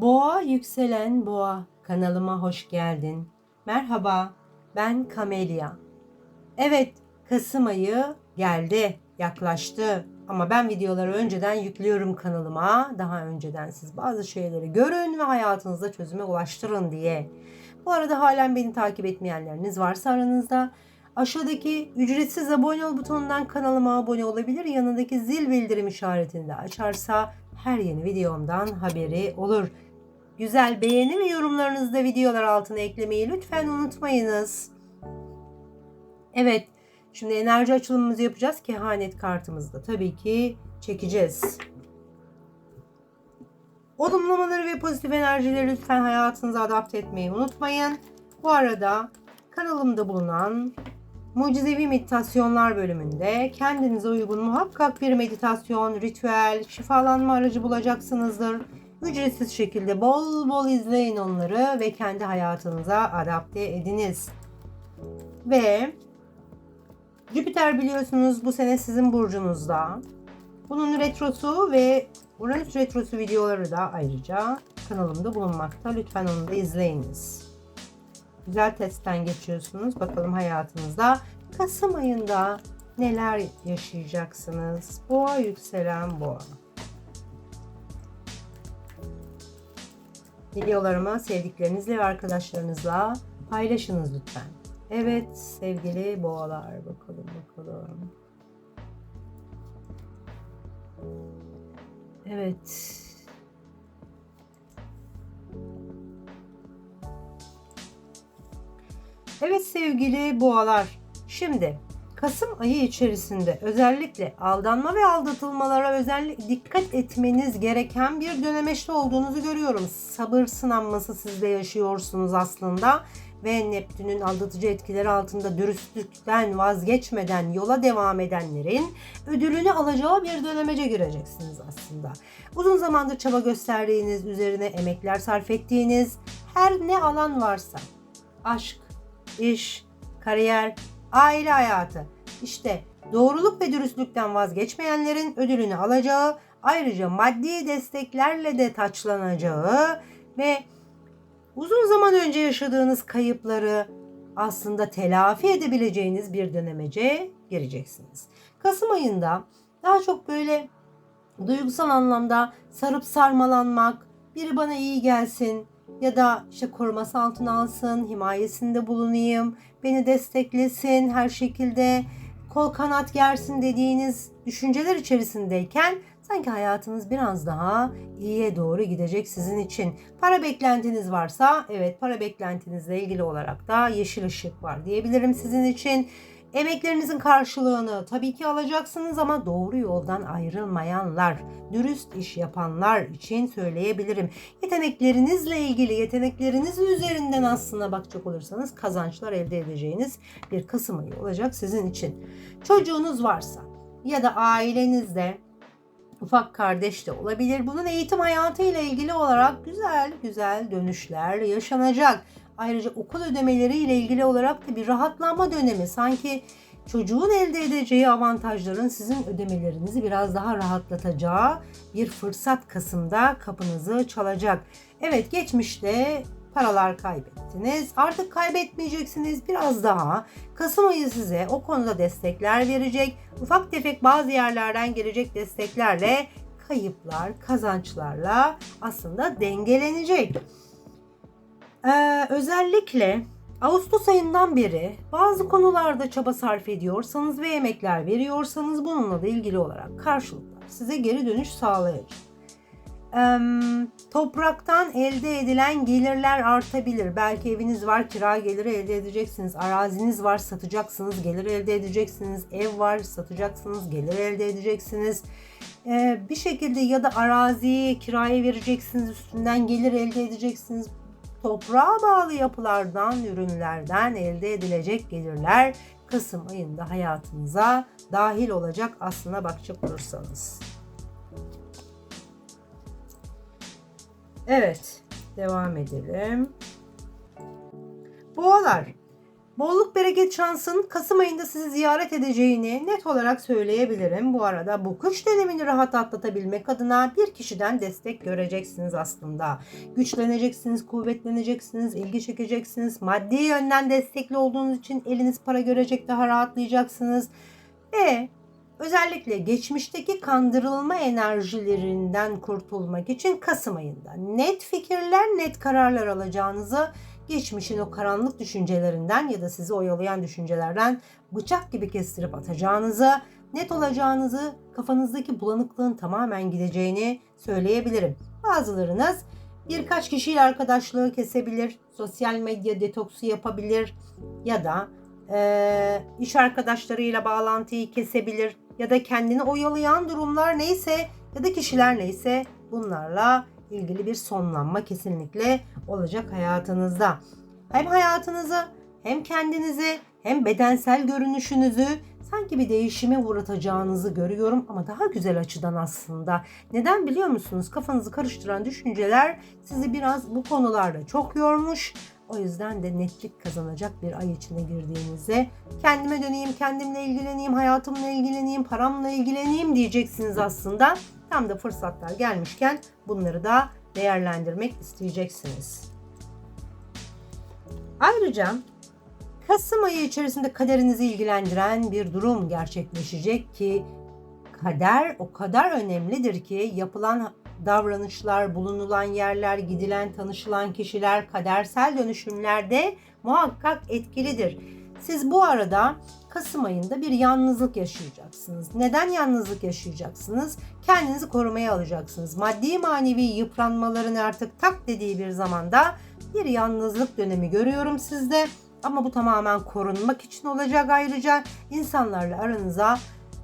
Boğa yükselen boğa kanalıma hoş geldin. Merhaba ben Kamelia. Evet Kasım ayı geldi yaklaştı ama ben videoları önceden yüklüyorum kanalıma. Daha önceden siz bazı şeyleri görün ve hayatınızda çözüme ulaştırın diye. Bu arada halen beni takip etmeyenleriniz varsa aranızda aşağıdaki ücretsiz abone ol butonundan kanalıma abone olabilir. Yanındaki zil bildirim işaretini de açarsa her yeni videomdan haberi olur. Güzel beğeni ve yorumlarınızı da videolar altına eklemeyi lütfen unutmayınız. Evet, şimdi enerji açılımımızı yapacağız. Kehanet kartımızı da tabii ki çekeceğiz. Olumlamaları ve pozitif enerjileri lütfen hayatınıza adapte etmeyi unutmayın. Bu arada kanalımda bulunan Mucizevi Meditasyonlar bölümünde kendinize uygun muhakkak bir meditasyon, ritüel, şifalanma aracı bulacaksınızdır. Ücretsiz şekilde bol bol izleyin onları ve kendi hayatınıza adapte ediniz. Ve Jüpiter biliyorsunuz bu sene sizin burcunuzda. Bunun retrosu ve Uranüs retrosu videoları da ayrıca kanalımda bulunmakta. Lütfen onu da izleyiniz. Güzel testten geçiyorsunuz. Bakalım hayatınızda Kasım ayında neler yaşayacaksınız? Boğa yükselen boğa. Videolarımı sevdiklerinizle ve arkadaşlarınızla paylaşınız lütfen. Evet sevgili boğalar bakalım bakalım. Evet. Evet sevgili boğalar. Şimdi Kasım ayı içerisinde özellikle aldanma ve aldatılmalara özellikle dikkat etmeniz gereken bir dönemeçte olduğunuzu görüyorum. Sabır sınanması sizde yaşıyorsunuz aslında ve Neptün'ün aldatıcı etkileri altında dürüstlükten vazgeçmeden yola devam edenlerin ödülünü alacağı bir dönemece gireceksiniz aslında. Uzun zamandır çaba gösterdiğiniz, üzerine emekler sarf ettiğiniz her ne alan varsa aşk, iş, kariyer, aile hayatı. İşte doğruluk ve dürüstlükten vazgeçmeyenlerin ödülünü alacağı, ayrıca maddi desteklerle de taçlanacağı ve uzun zaman önce yaşadığınız kayıpları aslında telafi edebileceğiniz bir dönemece gireceksiniz. Kasım ayında daha çok böyle duygusal anlamda sarıp sarmalanmak, biri bana iyi gelsin, ya da işte koruması altına alsın, himayesinde bulunayım, beni desteklesin her şekilde, kol kanat gersin dediğiniz düşünceler içerisindeyken sanki hayatınız biraz daha iyiye doğru gidecek sizin için. Para beklentiniz varsa evet para beklentinizle ilgili olarak da yeşil ışık var diyebilirim sizin için. Emeklerinizin karşılığını tabii ki alacaksınız ama doğru yoldan ayrılmayanlar, dürüst iş yapanlar için söyleyebilirim. Yeteneklerinizle ilgili, yeteneklerinizin üzerinden aslında bakacak olursanız kazançlar elde edeceğiniz bir Kasım ayı olacak sizin için. Çocuğunuz varsa ya da ailenizde ufak kardeş de olabilir. Bunun eğitim hayatı ile ilgili olarak güzel güzel dönüşler yaşanacak. Ayrıca okul ödemeleri ile ilgili olarak da bir rahatlanma dönemi. Sanki çocuğun elde edeceği avantajların sizin ödemelerinizi biraz daha rahatlatacağı bir fırsat Kasım'da kapınızı çalacak. Evet geçmişte paralar kaybettiniz. Artık kaybetmeyeceksiniz. Biraz daha Kasım ayı size o konuda destekler verecek. Ufak tefek bazı yerlerden gelecek desteklerle kayıplar, kazançlarla aslında dengelenecek. Ee, özellikle Ağustos ayından beri bazı konularda çaba sarf ediyorsanız ve emekler veriyorsanız bununla da ilgili olarak karşılıklar size geri dönüş sağlayacak. Ee, topraktan elde edilen gelirler artabilir. Belki eviniz var kira geliri elde edeceksiniz. Araziniz var satacaksınız gelir elde edeceksiniz. Ev var satacaksınız gelir elde edeceksiniz. Ee, bir şekilde ya da araziyi kiraya vereceksiniz üstünden gelir elde edeceksiniz toprağa bağlı yapılardan, ürünlerden elde edilecek gelirler Kasım ayında hayatınıza dahil olacak aslına bakacak olursanız. Evet, devam edelim. Boğalar, Bolluk bereket şansın Kasım ayında sizi ziyaret edeceğini net olarak söyleyebilirim. Bu arada bu kış dönemini rahat atlatabilmek adına bir kişiden destek göreceksiniz aslında. Güçleneceksiniz, kuvvetleneceksiniz, ilgi çekeceksiniz. Maddi yönden destekli olduğunuz için eliniz para görecek, daha rahatlayacaksınız. Ve özellikle geçmişteki kandırılma enerjilerinden kurtulmak için Kasım ayında net fikirler, net kararlar alacağınızı geçmişin o karanlık düşüncelerinden ya da sizi oyalayan düşüncelerden bıçak gibi kestirip atacağınızı, net olacağınızı, kafanızdaki bulanıklığın tamamen gideceğini söyleyebilirim. Bazılarınız birkaç kişiyle arkadaşlığı kesebilir, sosyal medya detoksu yapabilir ya da e, iş arkadaşlarıyla bağlantıyı kesebilir ya da kendini oyalayan durumlar neyse ya da kişiler neyse bunlarla ilgili bir sonlanma kesinlikle olacak hayatınızda. Hem hayatınızı hem kendinizi hem bedensel görünüşünüzü sanki bir değişime uğratacağınızı görüyorum ama daha güzel açıdan aslında. Neden biliyor musunuz? Kafanızı karıştıran düşünceler sizi biraz bu konularda çok yormuş. O yüzden de netlik kazanacak bir ay içine girdiğinizde kendime döneyim, kendimle ilgileneyim, hayatımla ilgileneyim, paramla ilgileneyim diyeceksiniz aslında. Tam da fırsatlar gelmişken bunları da değerlendirmek isteyeceksiniz. Ayrıca Kasım ayı içerisinde kaderinizi ilgilendiren bir durum gerçekleşecek ki kader o kadar önemlidir ki yapılan davranışlar, bulunulan yerler, gidilen, tanışılan kişiler kadersel dönüşümlerde muhakkak etkilidir. Siz bu arada Kasım ayında bir yalnızlık yaşayacaksınız. Neden yalnızlık yaşayacaksınız? Kendinizi korumaya alacaksınız. Maddi manevi yıpranmaların artık tak dediği bir zamanda bir yalnızlık dönemi görüyorum sizde. Ama bu tamamen korunmak için olacak ayrıca insanlarla aranıza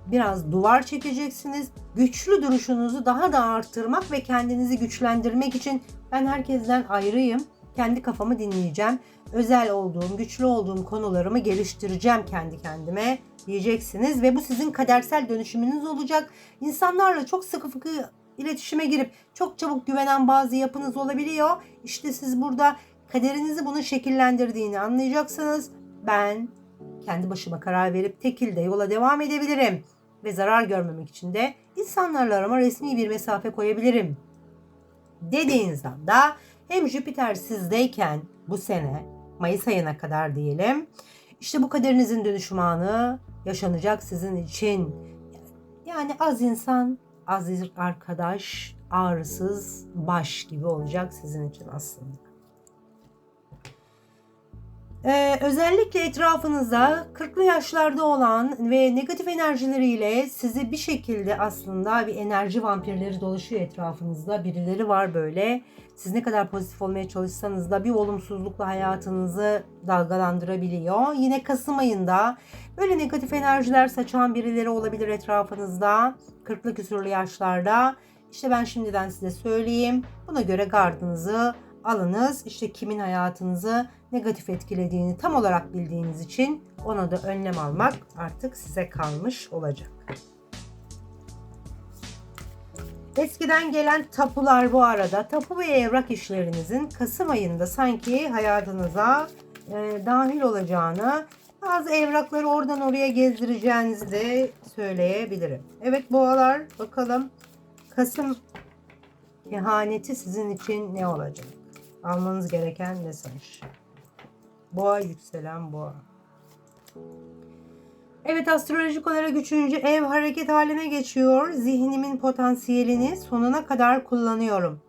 biraz duvar çekeceksiniz. Güçlü duruşunuzu daha da arttırmak ve kendinizi güçlendirmek için ben herkesten ayrıyım. Kendi kafamı dinleyeceğim. Özel olduğum, güçlü olduğum konularımı geliştireceğim kendi kendime diyeceksiniz ve bu sizin kadersel dönüşümünüz olacak. İnsanlarla çok sıkı fıkı iletişime girip çok çabuk güvenen bazı yapınız olabiliyor. İşte siz burada kaderinizi bunun şekillendirdiğini anlayacaksınız. Ben kendi başıma karar verip tekilde yola devam edebilirim ve zarar görmemek için de insanlarla arama resmi bir mesafe koyabilirim. Dediğiniz anda hem Jüpiter sizdeyken bu sene Mayıs ayına kadar diyelim. İşte bu kaderinizin dönüşüm anı yaşanacak sizin için. Yani az insan, az arkadaş, ağrısız baş gibi olacak sizin için aslında. Ee, özellikle etrafınızda 40'lı yaşlarda olan ve negatif enerjileriyle sizi bir şekilde aslında bir enerji vampirleri dolaşıyor etrafınızda. Birileri var böyle. Siz ne kadar pozitif olmaya çalışsanız da bir olumsuzlukla hayatınızı dalgalandırabiliyor. Yine Kasım ayında böyle negatif enerjiler saçan birileri olabilir etrafınızda. 40'lı küsurlu yaşlarda. İşte ben şimdiden size söyleyeyim. Buna göre gardınızı alınız. İşte kimin hayatınızı negatif etkilediğini tam olarak bildiğiniz için ona da önlem almak artık size kalmış olacak. Eskiden gelen tapular bu arada tapu ve evrak işlerinizin Kasım ayında sanki hayatınıza e, dahil olacağını bazı evrakları oradan oraya gezdireceğinizi de söyleyebilirim. Evet boğalar bakalım Kasım ihaneti sizin için ne olacak? Almanız gereken mesaj. Boğa yükselen boğa. Evet astrolojik olarak üçüncü ev hareket haline geçiyor. Zihnimin potansiyelini sonuna kadar kullanıyorum.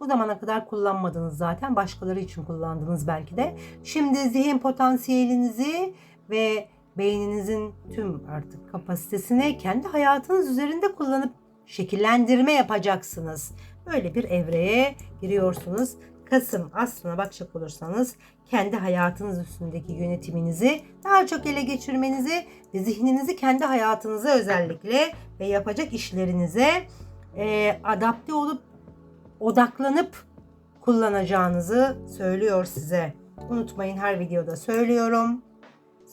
Bu zamana kadar kullanmadınız zaten. Başkaları için kullandınız belki de. Şimdi zihin potansiyelinizi ve beyninizin tüm artık kapasitesini kendi hayatınız üzerinde kullanıp şekillendirme yapacaksınız. Böyle bir evreye giriyorsunuz. Kasım aslına bakacak olursanız kendi hayatınız üstündeki yönetiminizi daha çok ele geçirmenizi ve zihninizi kendi hayatınıza özellikle ve yapacak işlerinize e, adapte olup odaklanıp kullanacağınızı söylüyor size. Unutmayın her videoda söylüyorum.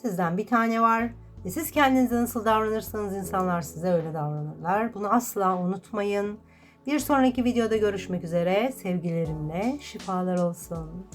Sizden bir tane var. Ve siz kendinize nasıl davranırsanız insanlar size öyle davranırlar. Bunu asla unutmayın. Bir sonraki videoda görüşmek üzere. Sevgilerimle şifalar olsun.